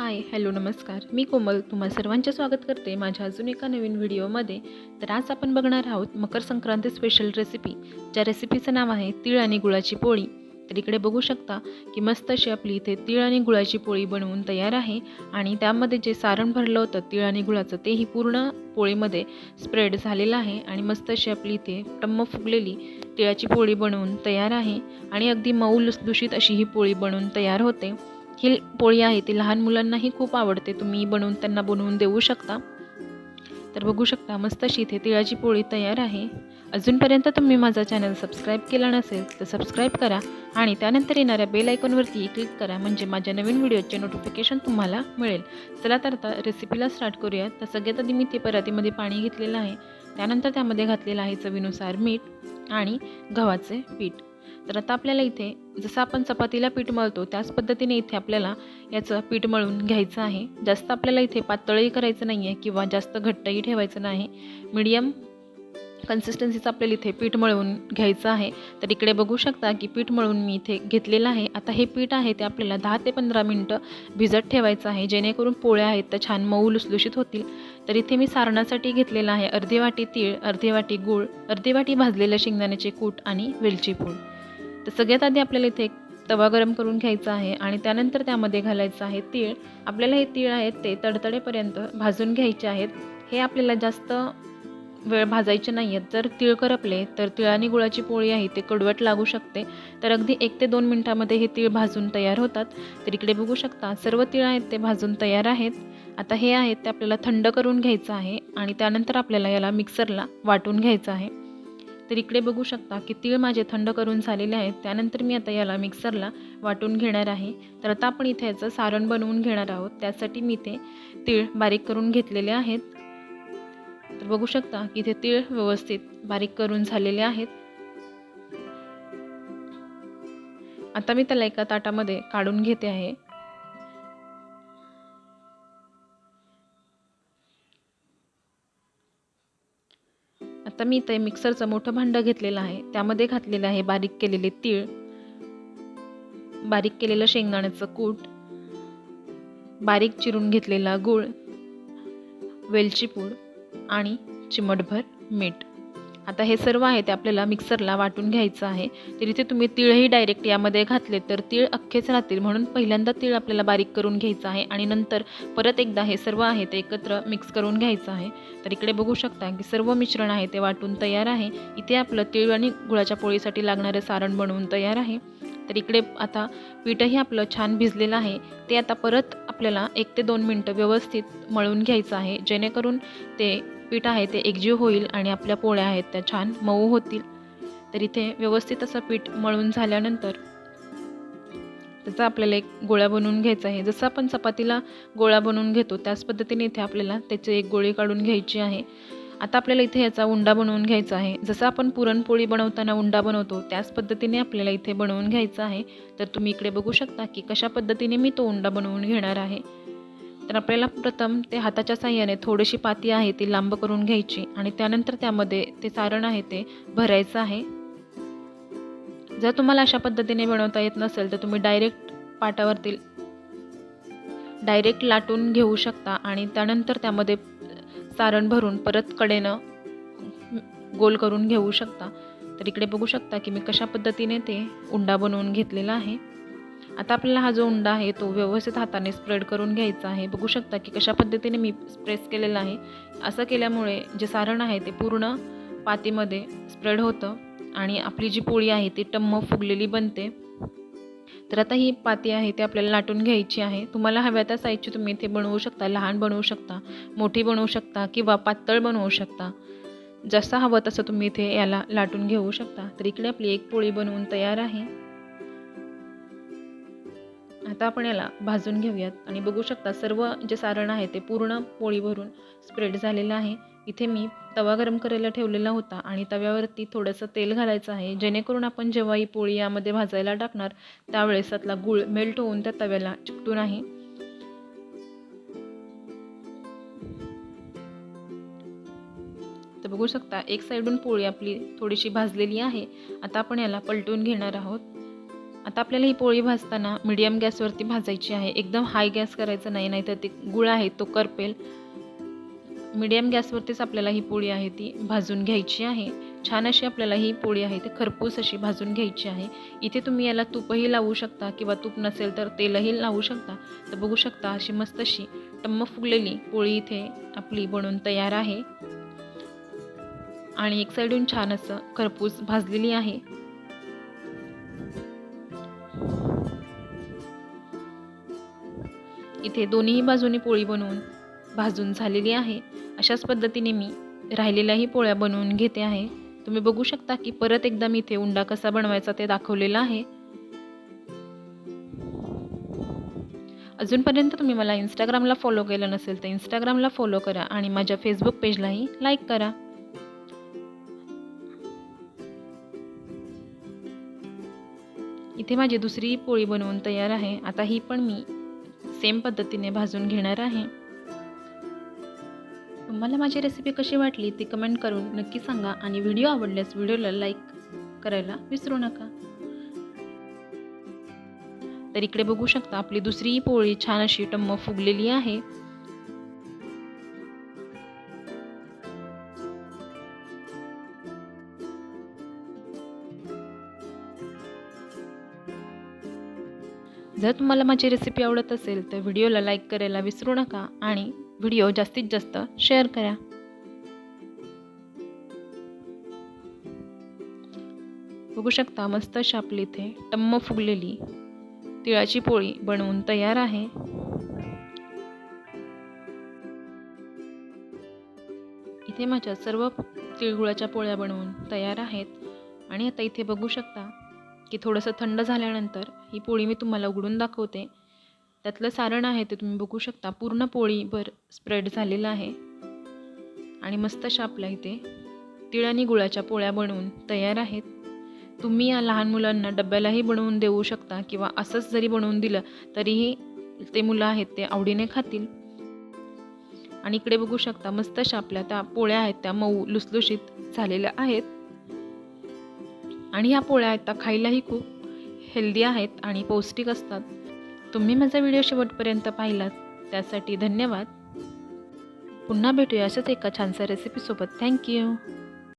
Hi hello नमस्कार. मी कोमल तुम्हा सर्वांचे स्वागत करते माझ्या अजून एका नवीन व्हिडिओमध्ये. तर आज आपण बघणार आहोत मकर संक्रांती स्पेशल रेसिपी ज्या रेसिपीचं नाव आहे तीळ आणि गुळाची पोळी. तर इकडे बघू शकता की मस्त अशी आपली इथे तीळ आणि गुळाची पोळी बनवून तयार आहे आणि त्यामध्ये जे सारण भरलं होतं तीळ आणि गुळाचं तेही पूर्ण पोळीमध्ये स्प्रेड झालेलं आहे आणि मस्त अशी आपली इथे टम्म फुगलेली तिळाची पोळी बनवून तयार आहे. आणि अगदी मऊ लुसलुशीत अशी ही पोळी बनवून तयार होते. ही पोळी आहे ती लहान मुलांनाही खूप आवडते. तुम्ही बनवून त्यांना बनवून देऊ शकता. तर बघू शकता मस्त अशी इथे तिळाची पोळी तयार आहे. अजूनपर्यंत तुम्ही माझा चॅनल सबस्क्राईब केला नसेल तर सबस्क्राईब करा आणि त्यानंतर येणाऱ्या बेल आयकॉनवरती क्लिक करा म्हणजे माझ्या नवीन व्हिडिओचे नोटिफिकेशन तुम्हाला मिळेल. चला तर आता रेसिपीला स्टार्ट करूयात. तर सगळ्यात आधी मी ते परातीमध्ये पाणी घेतलेलं आहे. त्यानंतर त्यामध्ये घातलेलं आहे चवीनुसार मीठ आणि गव्हाचे पीठ. तर आता आपल्याला इथे जसं आपण चपातीला पीठ मळतो त्याच पद्धतीने इथे आपल्याला याचं पीठ मळून घ्यायचं आहे. जास्त आपल्याला इथे पातळही करायचं नाही आहे किंवा जास्त घट्टही ठेवायचं नाही. मीडियम कन्सिस्टन्सीचं आपल्याला इथे पीठ मळवून घ्यायचं आहे. तर इकडे बघू शकता की पीठ मळून मी इथे घेतलेलं आहे. आता हे पीठ आहे ते आपल्याला दहा ते पंधरा मिनटं भिजत ठेवायचं आहे. जेणेकरून पोळ्या आहेत त्या छान मऊ लुसलुशीत होतील. तर इथे मी सारणासाठी घेतलेलं आहे अर्धी वाटी तीळ अर्धी वाटी गूळ अर्धी वाटी भाजलेलं शेंगदाण्याचे कूट आणि वेलची पूड. तर सगळ्यात आधी आपल्याला इथे एक तवा गरम करून घ्यायचा आहे आणि त्यानंतर त्यामध्ये घालायचं आहे तीळ. आपल्याला हे तीळ आहेत ते तडतडेपर्यंत भाजून घ्यायचे आहेत. हे आपल्याला जास्त वेळ भाजायचे नाही आहेत जर तीळ करपले तर तीळ आणि गुळाची पोळी आहे ते कडवट लागू शकते. तर अगदी एक ते दोन मिनटामध्ये हे तीळ भाजून तयार होतात. तर इकडे बघू शकता सर्व तीळ आहेत ते भाजून तयार आहेत. आता हे आहेत ते आपल्याला थंड करून घ्यायचं आहे आणि त्यानंतर आपल्याला याला मिक्सरला वाटून घ्यायचं आहे. तर इकडे बघू शकता की तीळ माझे थंड करून झालेले आहेत. त्यानंतर मी आता याला मिक्सरला वाटून घेणार आहे. तर आता आपण इथे याचं सारण बनवून घेणार आहोत. त्यासाठी मी ते तीळ बारीक करून घेतलेले आहेत. तर बघू शकता की इथे तीळ व्यवस्थित बारीक करून झालेले आहेत. आता मी त्याला एका ताटामध्ये काढून घेते आहे. आता मी इथे मिक्सरचं मोठं भांडं घेतलेलं आहे. त्यामध्ये घातलेलं आहे बारीक केलेले तीळ बारीक केलेलं शेंगदाण्याचं कूट बारीक चिरून घेतलेला गूळ वेलची पूड आणि चिमटभर मीठ. आता हे सर्व आहे ते आपल्याला मिक्सरला वाटून घ्यायचं आहे. तर इथे तुम्ही तिळही डायरेक्ट यामध्ये घातले तर तीळ अख्खेच राहतील म्हणून पहिल्यांदा तीळ आपल्याला बारीक करून घ्यायचं आहे आणि नंतर परत एकदा हे सर्व आहे ते एकत्र मिक्स करून घ्यायचं आहे. तर इकडे बघू शकता की सर्व मिश्रण आहे ते वाटून तयार आहे. इथे आपलं तीळ आणि गुळाच्या पोळीसाठी लागणारे सारण बनवून तयार आहे. तर इकडे आता पीठही आपलं छान भिजलेलं आहे. ते आता परत आपल्याला एक ते दोन मिनटं व्यवस्थित मळून घ्यायचं आहे. जेणेकरून ते पीठ आहे ते एकजीव होईल आणि आपल्या पोळ्या आहेत त्या छान मऊ होतील. तर इथे व्यवस्थित असं पीठ मळून झाल्यानंतर त्याचा आपल्याला एक गोळा बनवून घ्यायचा आहे. जसं आपण चपातीला गोळा बनवून घेतो त्याच पद्धतीने इथे आपल्याला त्याची एक गोळी काढून घ्यायची आहे. आता आपल्याला इथे याचा उंडा बनवून घ्यायचा आहे. जसं आपण पुरणपोळी बनवताना उंडा बनवतो त्याच पद्धतीने आपल्याला इथे बनवून घ्यायचा आहे. तर तुम्ही इकडे बघू शकता की कशा पद्धतीने मी तो उंडा बनवून घेणार आहे. तर आपल्याला प्रथम ते हाताच्या साह्याने थोडीशी पाती आहे ती लांब करून घ्यायची आणि त्यानंतर त्यामध्ये ते सारण आहे ते भरायचं आहे. जर तुम्हाला अशा पद्धतीने बनवता येत नसेल तर तुम्ही डायरेक्ट पाटावरती डायरेक्ट लाटून घेऊ शकता आणि त्यानंतर त्यामध्ये सारण भरून परत कडेनं गोल करून घेऊ शकता. तर इकडे बघू शकता की मी कशा पद्धतीने ते उंडा बनवून घेतलेला आहे. आता आपल्याला हा जो उंडा आहे तो व्यवस्थित हाताने स्प्रेड करून घ्यायचा आहे. बघू शकता की कशा पद्धतीने मी स्प्रेस केलेला आहे. असं केल्यामुळे जे सारण आहे ते पूर्ण पातीमध्ये स्प्रेड होतं आणि आपली जी पोळी आहे ती टम्म फुगलेली बनते. तर आता ही पाती आहे ती आपल्याला लाटून घ्यायची आहे. तुम्हाला हव्या त्या साईजची तुम्ही इथे बनवू शकता लहान बनवू शकता मोठी बनवू शकता किंवा पातळ बनवू शकता. जसं हवं तसं तुम्ही इथे याला लाटून घेऊ शकता. तर इकडे आपली एक पोळी बनवून तयार आहे. आता आपण याला भाजून घेऊयात आणि बघू शकता सर्व जे सारण आहे ते पूर्ण पोळीभरून स्प्रेड झालेलं आहे. इथे मी तवा गरम करायला ठेवलेला होता आणि तव्यावरती थोडंसं तेल घालायचं आहे. जेणेकरून आपण जेव्हा ही पोळी यामध्ये भाजायला टाकणार त्यावेळेस त्यातला गूळ मेल्ट होऊन त्या तव्याला चिकटून आहे. तर बघू शकता एक साईडून पोळी आपली थोडीशी भाजलेली आहे. आता आपण याला पलटून घेणार आहोत. आता आपल्याला ही पोळी भाजताना मीडियम गॅसवरती भाजायची आहे. एकदम हाय गॅस करायचा नाही नाहीतर ते गुळ आहे तो करपेल. मीडियम गॅसवरतीच आपल्याला ही पोळी आहे ती भाजून घ्यायची आहे. छान अशी आपल्याला ही पोळी आहे ती खरपूस अशी भाजून घ्यायची आहे. इथे तुम्ही याला तूपही लावू शकता किंवा तूप नसेल तर तेलही लावू शकता. तर बघू शकता अशी मस्त अशी टम्म फुगलेली पोळी इथे आपली बनून तयार आहे. आणि एक साईडून छान असं खरपूस भाजलेली आहे. इथे दोन्ही बाजूनी पोळी बनवून भाजून झालेली आहे. अशाच पद्धतीने मी राहिलेल्याही पोळ्या बनवून घेते आहे. तुम्ही बघू शकता की परत एकदा मी इथे उंडा कसा बनवायचा ते दाखवलेलं आहे. अजूनपर्यंत तुम्ही मला इंस्टाग्रामला फॉलो केलं नसेल तर इंस्टाग्रामला फॉलो करा आणि माझ्या फेसबुक पेजलाही लाईक करा. इथे माझी दुसरी पोळी बनवून तयार आहे. आता ही पण मी सेम पद्धतीने भाजून घेणार आहे. तुम्हाला माझी रेसिपी कशी वाटली ती कमेंट करून नक्की सांगा आणि व्हिडिओ आवडल्यास व्हिडिओला लाईक करायला विसरू नका. तर इकडे बघू शकता आपली दुसरी पोळी छान अशी टम्म फुगलेली आहे. जर तुम्हाला माझी रेसिपी आवडत असेल तर व्हिडिओला लाईक करायला विसरू नका आणि व्हिडिओ जास्तीत जास्त शेअर करा. बघू शकता मस्त अशी आपली इथे टम्म फुगलेली. तिळाची पोळी बनवून तयार आहे. इथे माझ्या सर्व तिळगुळाच्या पोळ्या बनवून तयार आहेत. आणि आता इथे बघू शकता की थोडंसं थंड झाल्यानंतर ही पोळी मी तुम्हाला उघडून दाखवते. त्यातलं सारण आहे ते तुम्ही बघू शकता. पूर्ण पोळीभर स्प्रेड झालेलं आहे. आणि मस्त शापला इथे तिळ आणि गुळाच्या पोळ्या बनवून तयार आहेत. तुम्ही या लहान मुलांना डब्यालाही बनवून देऊ शकता किंवा असंच जरी बनवून दिलं तरीही ते मुलं आहेत ते आवडीने खातील. आणि इकडे बघू शकता मस्त शापल्या त्या पोळ्या आहेत त्या मऊ लुसलुशीत झालेल्या आहेत. आणि ह्या पोळ्या आहेत त्या खायलाही खूप हेल्दी आहेत आणि पौष्टिक असतात. तुम्ही माझा व्हिडिओ शेवटपर्यंत पाहिलात त्यासाठी धन्यवाद. पुन्हा भेटूया अशाच एका छानशा रेसिपीसोबत थँक्यू